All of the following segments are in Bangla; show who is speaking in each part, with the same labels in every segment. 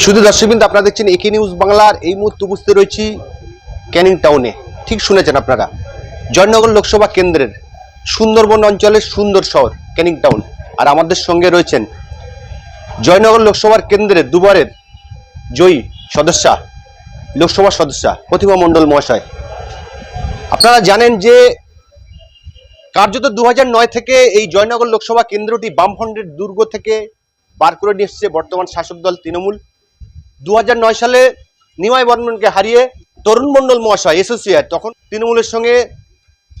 Speaker 1: শুধু দর্শকবৃন্দ, আপনারা দেখছেন একে নিউজ বাংলার। এই মুহূর্তে উপস্থিত রয়েছি ক্যানিং টাউনে। ঠিক শুনেছেন আপনারা। জয়নগর লোকসভা কেন্দ্রের সুন্দরবন অঞ্চলের সুন্দর শহর, ক্যানিং টাউন। আর আমাদের সঙ্গে রয়েছেন জয়নগর লোকসভার কেন্দ্রের দুবারের জয়ী সদস্যা, লোকসভা সদস্যা প্রতিভা মণ্ডল মহাশয়। আপনারা জানেন যে কার্যত দু থেকে এই জয়নগর লোকসভা কেন্দ্রটি বামফ্রন্টের দুর্গ থেকে বার করে নিয়ে এসছে বর্তমান শাসক দল তৃণমূল। দু সালে নিমাই বর্মনকে হারিয়ে তরুণ মণ্ডল মহাশয় এসোসিয়ার, তখন তৃণমূলের সঙ্গে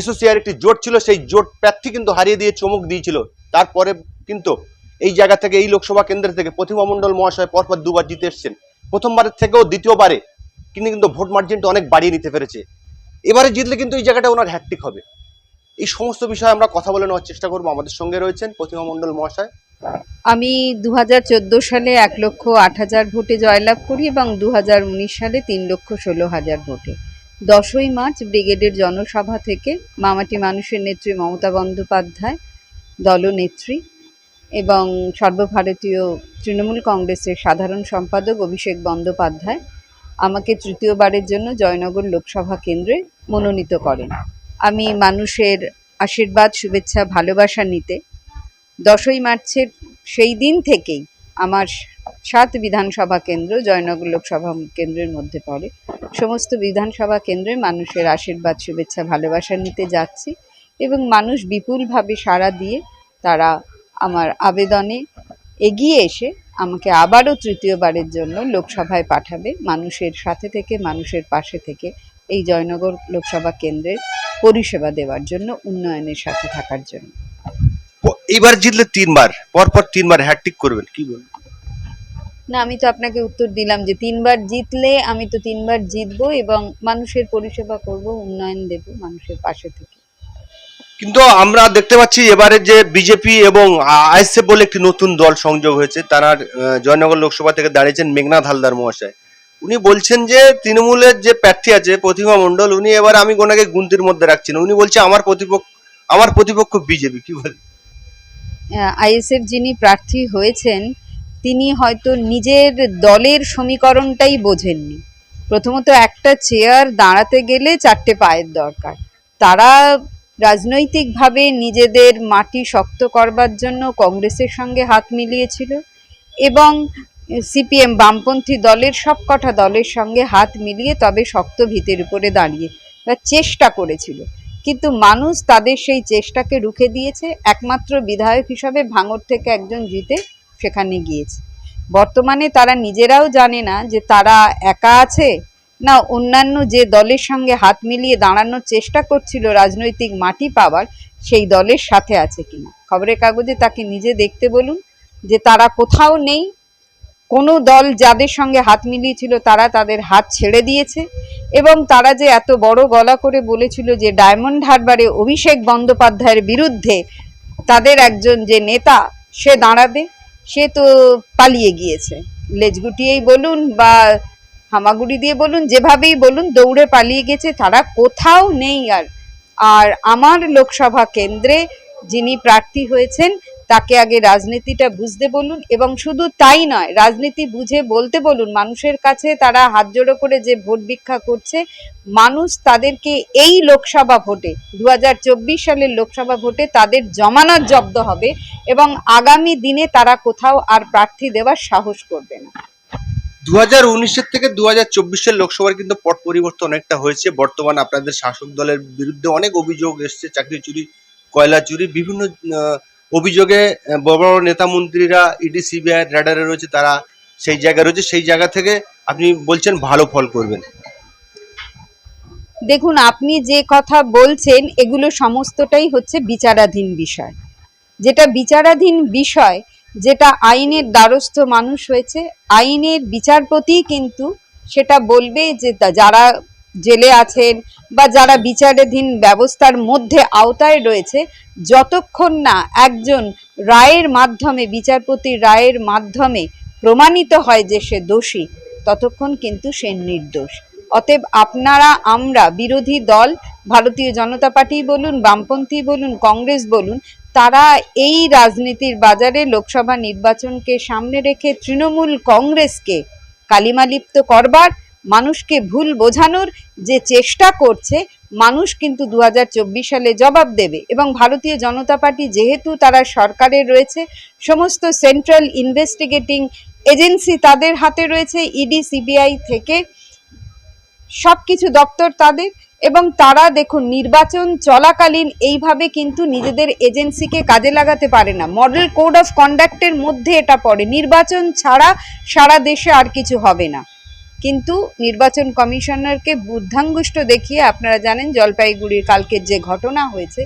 Speaker 1: এসোসিয়ার একটি জোট ছিল, সেই জোট প্রার্থী কিন্তু হারিয়ে দিয়ে চমক দিয়েছিল। তারপরে কিন্তু এই জায়গা থেকে, এই লোকসভা কেন্দ্র থেকে প্রতিমা মণ্ডল মহাশয় পরপর দুবার জিতে এসছেন। প্রথমবারের থেকেও দ্বিতীয়বারে তিনি কিন্তু ভোট মার্জিনটা অনেক বাড়িয়ে নিতে পেরেছে। এবারে জিতলে কিন্তু এই জায়গাটা ওনার হ্যাট্রিক হবে। এই সমস্ত বিষয়ে আমরা কথা বলে নেওয়ার চেষ্টা করব। আমাদের সঙ্গে রয়েছেন প্রতিমা মণ্ডল মহাশয়
Speaker 2: আমি দু হাজার চোদ্দ সালে এক লক্ষ আট হাজার ভোটে জয়লাভ করি এবং দু হাজার উনিশ সালে তিন লক্ষ ষোলো হাজার ভোটে। দশই মার্চ ব্রিগেডের জনসভা থেকে মামাটি মানুষের নেত্রী মমতা বন্দ্যোপাধ্যায়, দলনেত্রী এবং সর্বভারতীয় তৃণমূল কংগ্রেসের সাধারণ সম্পাদক অভিষেক বন্দ্যোপাধ্যায় আমাকে তৃতীয়বারের জন্য জয়নগর লোকসভা কেন্দ্রে মনোনীত করেন। আমি মানুষের আশীর্বাদ, শুভেচ্ছা, ভালোবাসা নিতে দশই মার্চের সেই দিন থেকেই আমার সাত বিধানসভা কেন্দ্র জয়নগর লোকসভা কেন্দ্রের মধ্যে পড়ে। সমস্ত বিধানসভা কেন্দ্রে মানুষের আশীর্বাদ, শুভেচ্ছা, ভালোবাসা নিতে যাচ্ছি এবং মানুষ বিপুলভাবে সাড়া দিয়ে তারা আমার আবেদনে এগিয়ে এসে আমাকে আবারও তৃতীয়বারের জন্য লোকসভায় পাঠাবে। মানুষের সাথে থেকে, মানুষের পাশে থেকে এই জয়নগর লোকসভা কেন্দ্রের পরিষেবা দেওয়ার জন্য, উন্নয়নের সাথে থাকার জন্য।
Speaker 1: এইবার জিতলে তিনবার পরপর তিনবার হ্যাট্রিক করবেন কি বলবেন?
Speaker 2: না আমি তো আপনাকে উত্তর দিলাম যে তিনবার জিতলে আমি তো তিনবার জিতবো এবং মানুষের পরিষেবা করব উন্নয়ন দেব মানুষের পাশে থেকে।
Speaker 1: কিন্তু আমরা দেখতে পাচ্ছি এবারে যে বিজেপি এবং আইএসএফ বলে একটি নতুন দল সংযোগ হয়েছে তারা জয়নগর লোকসভা থেকে দাঁড়িয়েছেন মেঘনাথ হালদার মহাশয়। উনি বলছেন যে তৃণমূলের যে প্রার্থী আছে প্রতিমা মণ্ডল উনি এবার আমি ওনাকে গুন্তির মধ্যে রাখছি না। উনি বলছে আমার প্রতিপক্ষ আমার প্রতিপক্ষ বিজেপি কি বল
Speaker 2: আইএসএফ যিনি প্রার্থী হয়েছেন, তিনি হয়তো নিজের দলের সমীকরণটাই বোঝেননি। প্রথমত একটা চেয়ার দাঁড়াতে গেলে চারটে পায়ের দরকার। তারা রাজনৈতিকভাবে নিজেদের মাটি শক্ত করবার জন্য কংগ্রেসের সঙ্গে হাত মিলিয়েছিল এবং সিপিএম বামপন্থী দলের সবকটা দলের সঙ্গে হাত মিলিয়ে তবে শক্ত ভিতের উপরে দাঁড়িয়ে বা চেষ্টা করেছিল। কিন্তু মানুষ তাদের সেই চেষ্টাকে রুখে দিয়েছে, একমাত্র বিধায়ক হিসাবে ভাঙর থেকে একজন জিতে সেখানে গিয়েছে। বর্তমানে তারা নিজেরাও জানে না যে তারা একা আছে না অন্যান্য যে দলের সঙ্গে হাত মিলিয়ে দাঁড়ানোর চেষ্টা করছিল রাজনৈতিক মাটি পাওয়ার, সেই দলের সাথে আছে কিনা। খবরের কাগজে তাকে নিজে দেখতে বলুন যে তারা কোথাও নেই কোনো দল যাদের সঙ্গে হাত মিলিয়েছিল তারা তাদের হাত ছেড়ে দিয়েছে এবং তারা যে এত বড় গলা করে বলেছিল যে ডায়মন্ড হারবারে অভিষেক বন্দ্যোপাধ্যায়ের বিরুদ্ধে তাদের একজন যে নেতা, সে দাঁড়াবে, সে তো পালিয়ে গিয়েছে। লেজ গুটিয়েই বলুন বা হামাগুড়ি দিয়ে বলুন, যেভাবেই বলুন, দৌড়ে পালিয়ে গেছে, তারা কোথাও নেই আর। আর আমার লোকসভা কেন্দ্রে যিনি প্রার্থী হয়েছেন তাকে আগে রাজনীতিটা বুঝতে বলুন এবং শুধু তাই নয়, রাজনীতি বুঝে বলতে বলুন, মানুষের কাছে তারা হাত জোড়ো করে যে ভোট ভিক্ষা করছে, মানুষ তাদেরকে এই লোকসভা ভোটে, দুহাজার চব্বিশ সালের লোকসভা ভোটে তাদের জমানত জব্দ হবে এবং আগামী দিনে তারা কোথাও আর প্রার্থী দেওয়ার সাহস করবে না।
Speaker 1: দু হাজার উনিশের থেকে দু হাজার চব্বিশের লোকসভার কিন্তু পট পরিবর্তন অনেকটা হয়েছে। বর্তমান আপনাদের শাসক দলের বিরুদ্ধে অনেক অভিযোগ এসছে চাকরি চুরি কয়লা চুরি বিভিন্ন অভিযোগে বড় বড় নেতা মন্ত্রীরা, ইডি, সিবিআই র্যাডারে রয়েছে, তারা সেই জায়গায় রয়েছে, সেই জায়গা থেকে আপনি বলছেন ভালো ফল করবেন।
Speaker 2: দেখুন, আপনি যে কথা বলছেন, এগুলো সমস্তটাই হচ্ছে বিচারাধীন বিষয়। যেটা বিচারাধীন বিষয়, যেটা আইনের দ্বারস্থ মানুষ হয়েছে, আইনের বিচারপতি কিন্তু সেটা বলবে যে যারা জেলে আছেন বা যারা বিচারাধীন ব্যবস্থার মধ্যে আওতায় রয়েছে, যতক্ষণ না একজন রায়ের মাধ্যমে, বিচারপতির রায়ের মাধ্যমে প্রমাণিত হয় যে সে দোষী, ততক্ষণ কিন্তু সে নির্দোষ। অতএব আপনারা, আমরা বিরোধী দল, ভারতীয় জনতা পার্টি বলুন, বামপন্থী বলুন, কংগ্রেস বলুন, তারা এই রাজনীতির বাজারে লোকসভা নির্বাচনকে সামনে রেখে তৃণমূল কংগ্রেসকে কালিমালিপ্ত করবার মানুষকে ভুল বোঝানোর যে চেষ্টা করছে, মানুষ কিন্তু দু হাজার চব্বিশ সালে জবাব দেবে এবং ভারতীয় জনতা পার্টি যেহেতু তারা সরকারে রয়েছে, সমস্ত সেন্ট্রাল ইনভেস্টিগেটিং এজেন্সি তাদের হাতে রয়েছে ইডি সিবিআই থেকে সব কিছু দপ্তর তাদের এবং তারা দেখুন নির্বাচন চলাকালীন এইভাবে কিন্তু নিজেদের এজেন্সিকে কাজে লাগাতে পারে না। মডেল কোড অফ কন্ডাক্টের মধ্যে এটা পড়ে। নির্বাচন ছাড়া সারা দেশে আর কিছু হবে না। কিন্তু নির্বাচন কমিশনারকে বুদ্ধাঙ্গুষ্ট দেখিয়ে আপনারা জানেন জলপাইগুড়ির কালকের যে ঘটনা হয়েছে,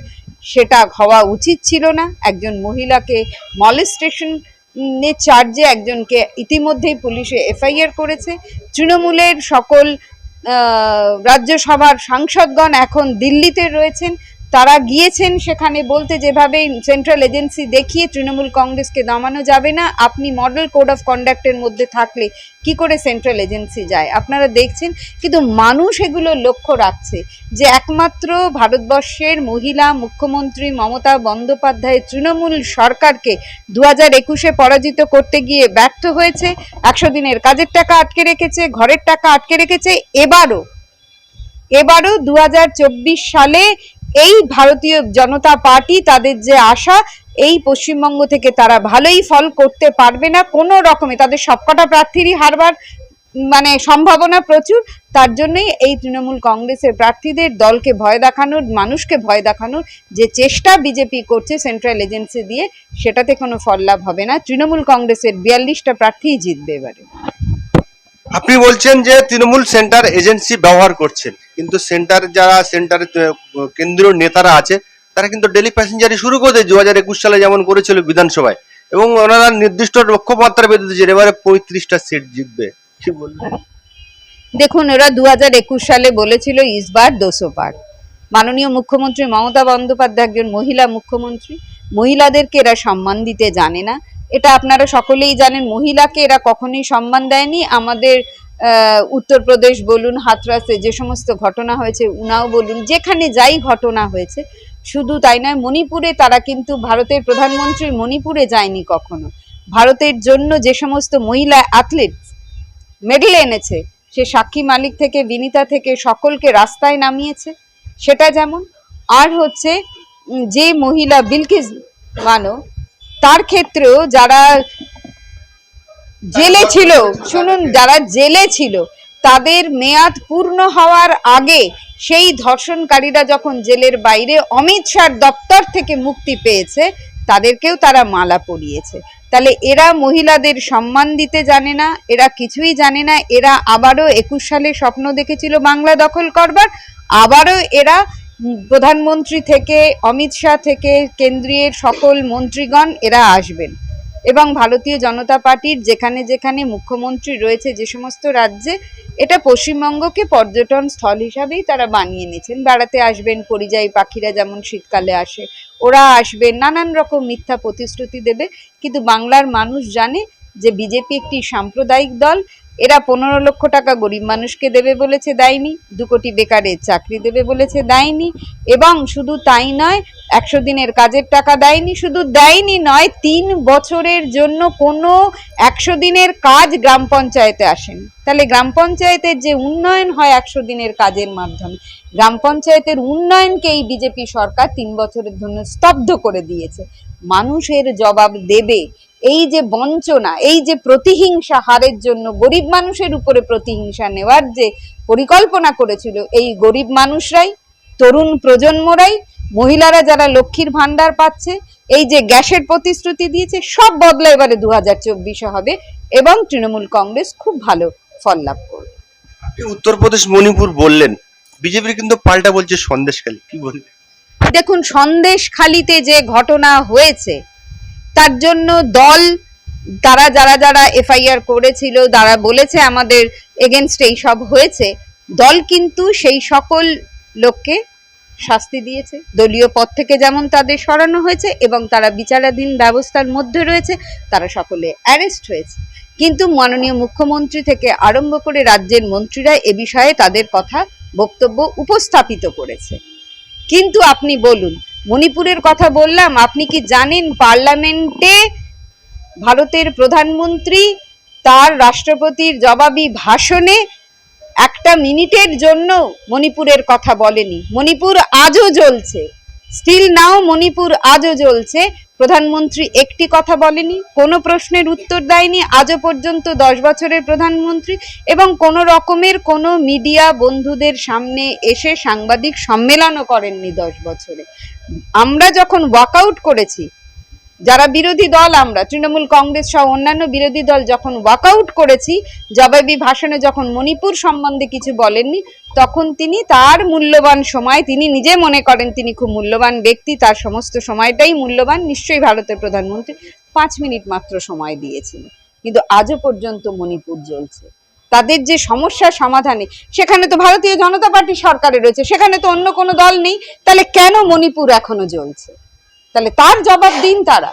Speaker 2: সেটা হওয়া উচিত ছিল না। একজন মহিলাকে মলেস্টেশন চার্জে একজনকে ইতিমধ্যেই পুলিশে এফআইআর করেছে। তৃণমূলের সকল রাজ্যসভার সাংসদগণ এখন দিল্লিতে রয়েছেন। তারা গিয়েছেন সেখানে বলতে যেভাবে সেন্ট্রাল এজেন্সি দেখিয়ে তৃণমূল কংগ্রেসকে দমানো যাবে না, আপনি মডেল কোড অফ কন্ডাক্টের মধ্যে থাকলে কি করে সেন্ট্রাল এজেন্সি যায়? আপনারা দেখছেন কিন্তু মানুষ এগুলো লক্ষ্য রাখছে যে একমাত্র ভারতবর্ষের মহিলা মুখ্যমন্ত্রী মমতা বন্দ্যোপাধ্যায় তৃণমূল সরকারকে দু হাজার একুশে পরাজিত করতে গিয়ে ব্যর্থ হয়েছে, একশো দিনের কাজের টাকা আটকে রেখেছে, ঘরের টাকা আটকে রেখেছে, এবারও এবারও দু হাজার চব্বিশ সালে এই ভারতীয় জনতা পার্টি তাদের যে আশা, এই পশ্চিমবঙ্গ থেকে তারা ভালোই ফল করতে পারবে না কোনো রকমে। তাদের সবকটা প্রার্থীরই হারবার মানে সম্ভাবনা প্রচুর। তার জন্যই এই তৃণমূল কংগ্রেসের প্রার্থীদের দলকে ভয় দেখানোর, মানুষকে ভয় দেখানোর যে চেষ্টা বিজেপি করছে সেন্ট্রাল এজেন্সি দিয়ে, সেটাতে কোনো ফল লাভ হবে না। তৃণমূল কংগ্রেসের বিয়াল্লিশটা প্রার্থীই জিতবে এবারে।
Speaker 1: আপনি বলছেন যে তৃণমূল সেন্টার এজেন্সি ব্যবহার করছেন, কিন্তু সেন্টার যারা, সেন্টার কেন্দ্রীয় নেতারা আছে, তারা কিন্তু ডেলি প্যাসেঞ্জারি শুরু করে দু হাজার একুশ সালে যেমন করেছিল বিধানসভায়। এবং ওনারা নির্দিষ্ট লক্ষ্যমাত্রা বেঁধে দিয়েছেন, এবারে পঁয়ত্রিশটা সিট জিতবে। কি বলবেন
Speaker 2: দেখুন, ওরা দু হাজার একুশ সালে বলেছিল ইসবার দোষো পার। মাননীয় মুখ্যমন্ত্রী মমতা বন্দ্যোপাধ্যায় একজন মহিলা মুখ্যমন্ত্রী। মহিলাদেরকে এরা সম্মান দিতে জানে না। এটা আপনারা সকলেই জানেন, মহিলাকে এরা কখনোই সম্মান দেয়নি। আমাদের উত্তরপ্রদেশ বলুন, হাতরাসে যে সমস্ত ঘটনা হয়েছে, উনাও বলুন, যেখানে যাই ঘটনা হয়েছে, শুধু তাই নয়, মণিপুরে তারা কিন্তু ভারতের প্রধানমন্ত্রী মণিপুরে যায়নি কখনো। ভারতের জন্য যে সমস্ত মহিলা অ্যাথলিট মেডেল এনেছে, সে সাক্ষী মালিক থেকে, বিনিতা থেকে, সকলকে রাস্তায় নামিয়েছে, সেটা যেমন। আর হচ্ছে যে মহিলা বিলকিস মানো তার ক্ষেত্রেও যারা জেলে ছিল, শুনুন, যারা জেলে ছিল, তাদের মেয়াদ পূর্ণ হওয়ার আগে সেই ধর্ষণকারীরা যখন জেলের বাইরে অমিত শাহর দপ্তর থেকে মুক্তি পেয়েছে, তাদেরকেও তারা মালা পরিয়েছে। তাহলে এরা মহিলাদের সম্মান দিতে জানে না, এরা কিছুই জানে না, এরা আবারও একুশ সালে স্বপ্ন দেখেছিল বাংলা দখল করবার, আবারও এরা প্রধানমন্ত্রী থেকে, অমিত শাহ থেকে কেন্দ্রীয় সকল মন্ত্রীগণ এরা আসবেন। এবং ভারতীয় জনতা পার্টির যেখানে যেখানে মুখ্যমন্ত্রী রয়েছে যে সমস্ত রাজ্যে, এটা পশ্চিমবঙ্গকে পর্যটন স্থল হিসাবেই তারা বানিয়ে নিয়েছেন। বেড়াতে আসবেন পরিযায়ী পাখিরা যেমন শীতকালে আসে, ওরা আসবেন, নানান রকম মিথ্যা প্রতিশ্রুতি দেবে। কিন্তু বাংলার মানুষ জানে যে বিজেপি একটি সাম্প্রদায়িক দল এরা পনেরো লক্ষ টাকা গরিব মানুষকে দেবে বলেছে দেয়নি, দু কোটি বেকারের চাকরি দেবে বলেছে দেয়নি এবং শুধু তাই নয়, একশো দিনের কাজের টাকা দেয়নি, শুধু দেয়নি নয়, তিন বছরের জন্য কোনো একশো দিনের কাজ গ্রাম পঞ্চায়েতে আসেনি। তাহলে গ্রাম পঞ্চায়েতের যে উন্নয়ন হয় একশো দিনের কাজের মাধ্যমে, গ্রাম পঞ্চায়েতের উন্নয়নকে এই বিজেপি সরকার তিন বছরের জন্য স্তব্ধ করে দিয়েছে। মানুষের জবাব দেবে এই যে বঞ্চনা এই যে প্রতিহিংসা হারের জন্য গরিব মানুষের উপরে প্রতিহিংসা নেওয়ার যে পরিকল্পনা করেছিল এই গরিব মানুষরাই তরুণ প্রজন্মরাই মহিলারা যারা লক্ষ্মীর ভান্ডার পাচ্ছে এই যে গ্যাসের প্রতিশ্রুতি দিয়েছে সব বদলা এবারে দু হাজার চব্বিশে হবে এবং তৃণমূল কংগ্রেস খুব ভালো ফল লাভ করবে।
Speaker 1: উত্তরপ্রদেশ মণিপুর বললেন বিজেপির কিন্তু পাল্টা বলছে সন্দেশখালী কি বলবেন
Speaker 2: দেখুন সন্দেশখালিতে যে ঘটনা হয়েছে তার জন্য দল, তারা যারা যারা এফআইআর করেছিল, তারা বলেছে আমাদের এগেনস্ট এই সব হয়েছে। দল কিন্তু সেই সকল লোককে শাস্তি দিয়েছে। দলীয় পদ থেকে যেমন তাদের সরানো হয়েছে এবং তারা বিচারাধীন ব্যবস্থার মধ্যে রয়েছে, তারা সকলে অ্যারেস্ট হয়েছে। কিন্তু মাননীয় মুখ্যমন্ত্রী থেকে আরম্ভ করে রাজ্যের মন্ত্রীরা এ বিষয়ে তাদের কথা বক্তব্য উপস্থাপিত করেছে। কিন্তু আপনি বলুন মণিপুরের কথা বললাম, আপনি কি জানেন পার্লামেন্টে ভারতের প্রধানমন্ত্রী তার রাষ্ট্রপতির জবাবি ভাষণে একটা মিনিটের জন্য মণিপুরের কথা বলেনি। মণিপুর আজও জ্বলছে। স্টিল নাও মণিপুর আজও জ্বলছে। প্রধানমন্ত্রী একটি কথা বলেনি, কোনো প্রশ্নের উত্তর দেয়নি, আজও পর্যন্ত দশ বছরের প্রধানমন্ত্রী এবং কোনো রকমের কোনো মিডিয়া বন্ধুদের সামনে এসে সাংবাদিক সম্মেলনও করেননি দশ বছরে। আমরা যখন ওয়াকআউট করেছি, যারা বিরোধী দল আমরা, তৃণমূল, কংগ্রেস সহ অন্যান্য বিরোধী দল যখন ওয়াকআউট করেছি জবাবি ভাষণে যখন মণিপুর সম্বন্ধে কিছু বলেননি, তখন তিনি তার মূল্যবান সময়, তিনি নিজে মনে করেন তিনি খুব মূল্যবান ব্যক্তি, তার সমস্ত সময়টাই মূল্যবান। নিশ্চয়ই ভারতের প্রধানমন্ত্রী পাঁচ মিনিট মাত্র সময় দিয়েছিলেন। কিন্তু আজও পর্যন্ত মণিপুর জ্বলছে। তাদের যে সমস্যা সমাধানে, সেখানে তো ভারতীয় জনতা পার্টি সরকারে রয়েছে, সেখানে তো অন্য কোনো দল নেই, তাহলে কেন মণিপুর এখনও জ্বলছে? তাহলে তার জবাব দিন তারা।